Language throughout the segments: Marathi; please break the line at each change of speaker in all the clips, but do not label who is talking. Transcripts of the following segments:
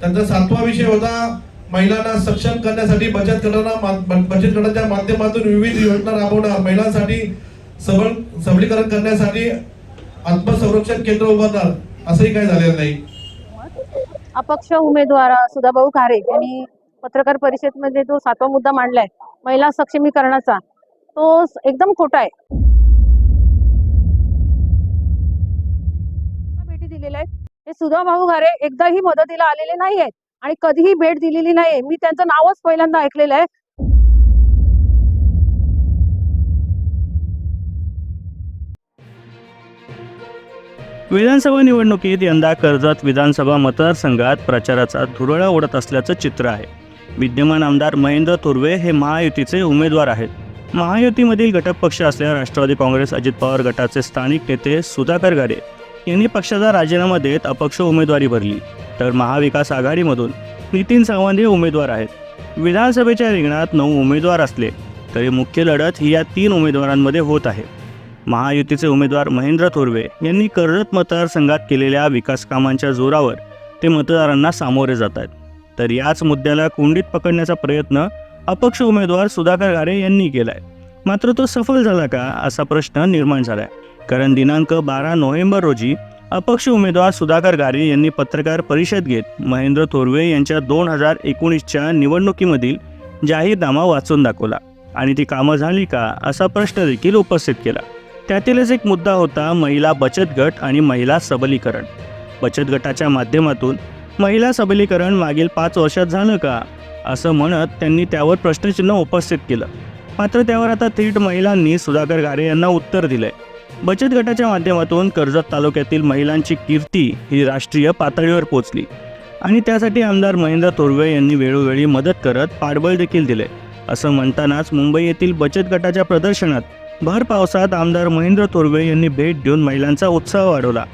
त्यांचा सातवा विषय होता महिलांना सक्षम करण्यासाठी बचत गटांना बचत गटाच्या माध्यमातून विविध योजना राबवणार. महिलांसाठी सबल सबलीकरण करण्यासाठी आत्मसंरक्षण केंद्र उभारणार. असंही काही झालेलं नाही.
अपक्ष उमेदवार सुधाभाऊ खारे यांनी पत्रकार परिषदेमध्ये जो सातवा मुद्दा मांडलाय महिला सक्षमीकरणाचा तो एकदम खोटा आहे भेटी दिलेल्या सुधा भाऊ घरे एकदाही मदतीला आलेले नाही आहेत आणि कधीही भेट दिलेली नाही मी त्यांचं नावच पहिल्यांदा ऐकलेलं आहे.
विधानसभा निवडणुकीत यंदा कर्जत विधानसभा मतदारसंघात प्रचाराचा धुरळा उडत असल्याचं चित्र आहे. विद्यमान आमदार महेंद्र तुर्वे हे महायुतीचे उमेदवार आहेत. महायुतीमधील घटक पक्ष असलेल्या राष्ट्रवादी काँग्रेस अजित पवार गटाचे स्थानिक नेते सुधाकर गारे यांनी पक्षाचा राजीनामा देत अपक्ष उमेदवारी भरली. तर महाविकास आघाडीमधून नितीन सावंत हे उमेदवार आहेत. विधानसभेच्या रिंगणात नऊ उमेदवार असले तरी मुख्य लढत ही या तीन उमेदवारांमध्ये होत आहे. महायुतीचे उमेदवार महेंद्र थोरवे यांनी कर्जत मतदारसंघात केलेल्या विकास कामांच्या जोरावर ते मतदारांना सामोरे जात आहेत. तर याच मुद्द्याला कोंडीत पकडण्याचा प्रयत्न अपक्ष उमेदवार सुधाकर गारे यांनी केलाय. मात्र तो सफल झाला का असा प्रश्न निर्माण झालाय. कारण दिनांक बारा नोव्हेंबर रोजी अपक्ष उमेदवार सुधाकर गारे यांनी पत्रकार परिषद घेत महेंद्र थोरवे यांच्या दोन हजार एकोणीसच्या निवडणुकीमधील जाहीरनामा वाचून दाखवला. आणि ती कामं झाली का असा प्रश्न देखील उपस्थित केला. त्यातीलच एक मुद्दा होता महिला बचत गट आणि महिला सबलीकरण. बचत गटाच्या माध्यमातून महिला सबलीकरण मागील पाच वर्षात झालं का? असं म्हणत त्यांनी त्यावर प्रश्नचिन्ह उपस्थित केलं. मात्र त्यावर आता थेट महिलांनी सुधाकर गारे यांना उत्तर दिलंय. बचत गटाच्या माध्यमातून कर्जत तालुक्यातील महिलांची कीर्ती ही राष्ट्रीय पातळीवर पोचली. आणि त्यासाठी आमदार महेंद्र तोरवे यांनी वेळोवेळी मदत करत पाठबळ देखील दिले. असं म्हणतानाच मुंबई येथील बचत गटाच्या प्रदर्शनात भर पावसात आमदार महेंद्र तोरवे यांनी भेट देऊन महिलांचा उत्साह वाढवला.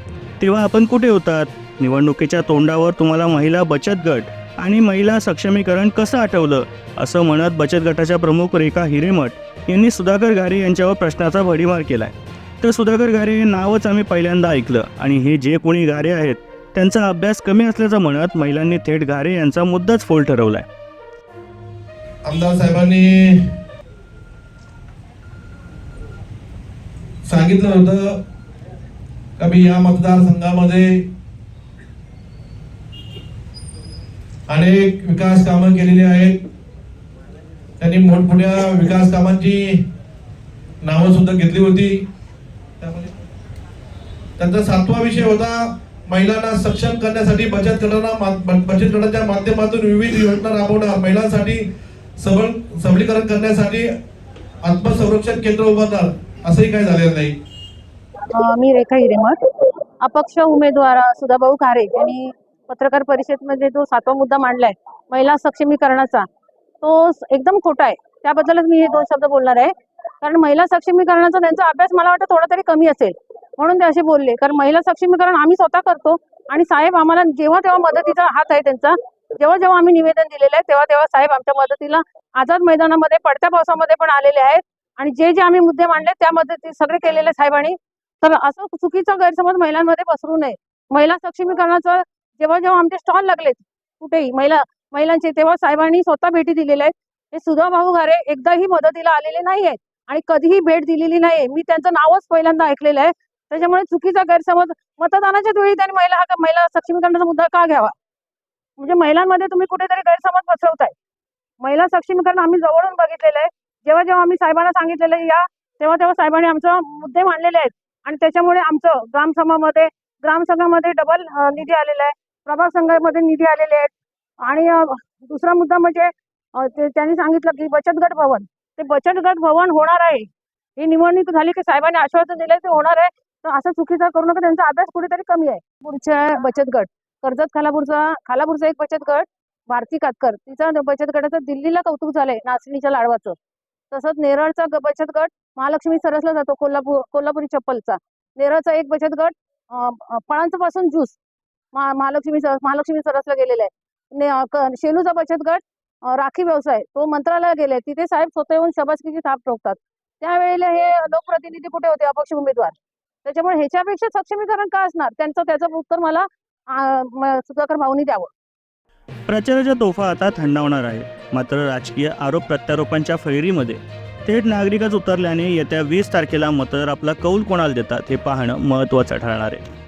तेव्हा आपण कुठे होतात? निवडणुकीच्या तोंडावर तुम्हाला महिला बचत गट आणि महिला सक्षमीकरण कसं आठवलं? असं म्हणत बचत गटाच्या प्रमुख रेखा हिरेमठ यांनी सुधाकर घारे यांच्यावर प्रश्नाचा भडीमार आहे तर सुधाकर गारे हे नावच आम्ही पहिल्यांदा ऐकलं. आणि हे जे कोणी गारे आहेत त्यांचा अभ्यास कमी असल्याचं म्हणत महिलांनी थेट गारे यांचा मुद्दाच फोल ठरवलाय.
आमदार साहेबांनी सांगितलं होतं का मी या मतदारसंघामध्ये अनेक विकास कामं केलेली आहेत. त्यांनी मोठमोठ्या विकास कामांची नावं सुद्धा घेतली होती. त्यांचा सातवा विषय होता महिलांना सक्षम करण्यासाठी बचत गटांना बचत गटाच्या माध्यमातून विविध योजना राबवणार. महिलांसाठी सबल सबलीकरण करण्यासाठी आत्मसंरक्षण केंद्र उभारणार. असंही काही झालेलं नाही.
मी रेखा हिरेमठ. अपक्ष उमेदवार सुधाभाऊ खारे यांनी पत्रकार परिषदेमध्ये जो सातवा मुद्दा मांडलाय महिला सक्षमीकरणाचा तो एकदम खोटा आहे. त्याबद्दलच मी हे दोन शब्द बोलणार आहे. कारण महिला सक्षमीकरणाचा त्यांचा अभ्यास मला वाटतं थोडा तरी कमी असेल. म्हणून ते असे बोलले. कारण महिला सक्षमीकरण आम्ही स्वतः करतो आणि साहेब आम्हाला जेव्हा तेव्हा मदतीचा हात आहे त्यांचा जेव्हा जेव्हा आम्ही निवेदन दिलेलं आहे तेव्हा तेव्हा साहेब आमच्या मदतीला आझाद मैदानामध्ये पडत्या पावसामध्ये पण आलेले आहेत. आणि जे जे आम्ही मुद्दे मांडले त्यामध्ये मदती सगळे केलेले साहेबांनी तर असं चुकीचा गैरसमज महिलांमध्ये पसरू नये. महिला सक्षमीकरणाचं जेव्हा जेव्हा आमचे स्टॉल लागलेत कुठेही महिला महिलांचे तेव्हा साहेबांनी स्वतः भेटी दिलेल्या आहेत. हे सुधा भाऊ घारे एकदाही मदतीला आलेले नाही आहेत आणि कधीही भेट दिलेली नाही मी त्यांचं नावच पहिल्यांदा ऐकलेलं आहे. त्याच्यामुळे चुकीचा गैरसमज मतदानाच्याच वेळी त्यांनी महिला हा महिला सक्षमीकरणाचा मुद्दा का घ्यावा? म्हणजे महिलांमध्ये तुम्ही कुठेतरी गैरसमज पसरवताय. महिला सक्षमीकरण आम्ही जवळून बघितलेलं आहे. जेव्हा जेव्हा आम्ही साहेबांना सांगितलेलं आहे या तेव्हा तेव्हा साहेबांनी आमचे मुद्दे मांडलेले आहेत. आणि त्याच्यामुळे आमचं ग्रामसभामध्ये ग्रामसंघामध्ये डबल निधी आलेला आहे. प्रभाग संघामध्ये निधी आलेले आहेत. आणि दुसरा मुद्दा म्हणजे त्यांनी सांगितलं की बचत गट भवन. ते बचत गट भवन होणार आहे. ही निवडणूक झाली की साहेबांनी आश्वासन दिलं ते होणार आहे. तर असं चुकीचा करू नका. त्यांचा अभ्यास कुठेतरी कमी आहे. पुढच्या बचत गट. कर्जत खालापूरचा खालापूरचा एक बचत गट भारती कातकर. तिचा बचत गटाचं दिल्लीला कौतुक झालंय नाचणीच्या लाडवाचं. तसंच नेरळचा बचत गट महालक्ष्मी सरसला जातो कोल्हापूर कोल्हापुरी चप्पलचा. नेरळचा एक बचत गट फळांचं पासून ज्यूस महालक्ष्मी सरस महालक्ष्मी सरसला गेलेला आहे. शेलूचा बचत गट राखी व्यवसाय. तो मंत्रालयात गेले तिथे साहेब स्वतः येऊन शबासकीची थाप ठोकतात. त्यावेळेला हे लोकप्रतिनिधी कुठे होते? अपक्ष उमेदवार. त्याच्यामुळे ह्याच्यापेक्षा सक्षमीकरण का असणार? त्यांचं त्याचं उत्तर मला सुधाकर भाऊनी द्यावं.
प्रचाराच्या तोफा आता थंडावणार आहे. मात्र राजकीय आरोप प्रत्यारोपांच्या फैरीमध्ये. थेट नागरिकच उतरल्याने येत्या वीस तारखेला मतदार आपला कौल कोणाला देतात हे पाहणं महत्त्वाचं ठरणार आहे.